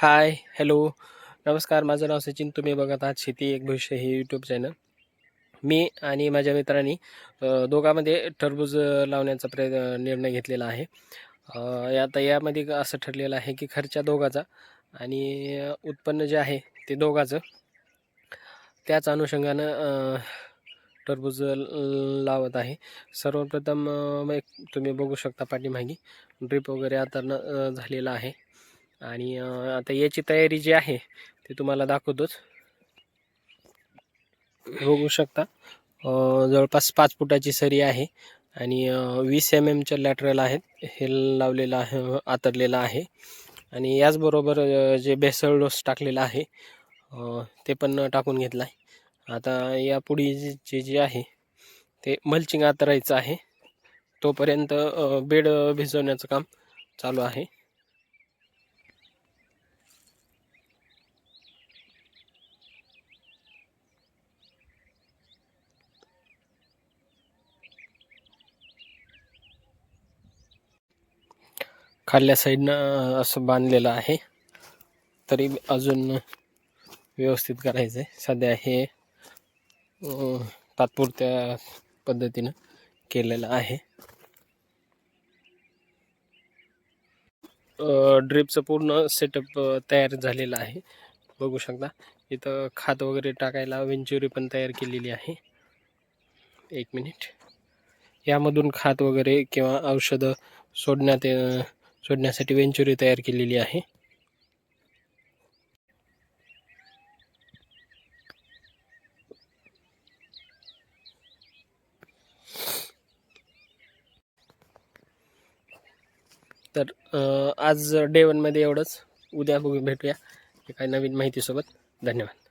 Hi hello नमस्कार माझं नाव सचिन. तुम्ही बघत आहात शेती एक भविष्य हे यूट्यूब चॅनल मी आणि माझ्या मित्रांनी दोघांमध्ये टरबूज लावण्याचा प्रय निर्णय घेतलेला आहे. आता यामध्ये असं ठरलेलं आहे की खर्चा दोघाचा आणि उत्पन्न जे आहे ते दोघाचं. त्याच अनुषंगानं टरबूज लावत आहे. सर्वप्रथम मग तुम्ही बघू शकता पाठीमागे. ड्रिप वगैरे आता न झालेला आहे. आणि आता याची तयारी जी आहे ती तुम्हाला दाखवतोच. बघू शकता. जवळपास पाच फुटाची सरी आहे आणि वीस एम एमच्या लॅटरल आहेत. हे लावलेलं आहे आतरलेलं आहे. आणि याचबरोबर जे बेसळ डोस टाकलेला आहे ते पण टाकून घेतला आहे. आता यापुढे जे जे आहे ते मल्चिंग आतरायचं आहे. तोपर्यंत बेड भिजवण्याचं काम चालू आहे. खाल्ल्या साईडनं असं बांधलेलं आहे. तरी अजून व्यवस्थित करायचं आहे सध्या हे तात्पुरत्या पद्धतीनं केलेलं आहे. ड्रिपचं पूर्ण सेटअप तयार झालेलं आहे. बघू शकता. इथं खात वगैरे टाकायला वेंच्युरी पण तयार केलेली आहे. एक मिनिट यामधून खात वगैरे किंवा औषधं सोडण्यात सोडण्यासाठी वेंचुरी तयार केलेली आहे. तर आज डे वनमध्ये एवढंच. उद्या बघू भेटूया एका नवीन माहितीसोबत. धन्यवाद.